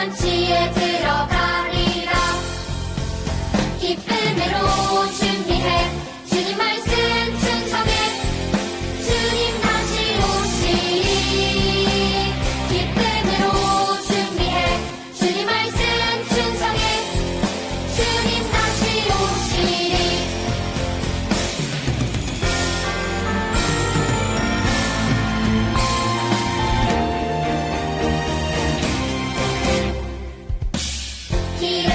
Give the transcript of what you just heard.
잔치에 들어가리라. 기쁜 Hero.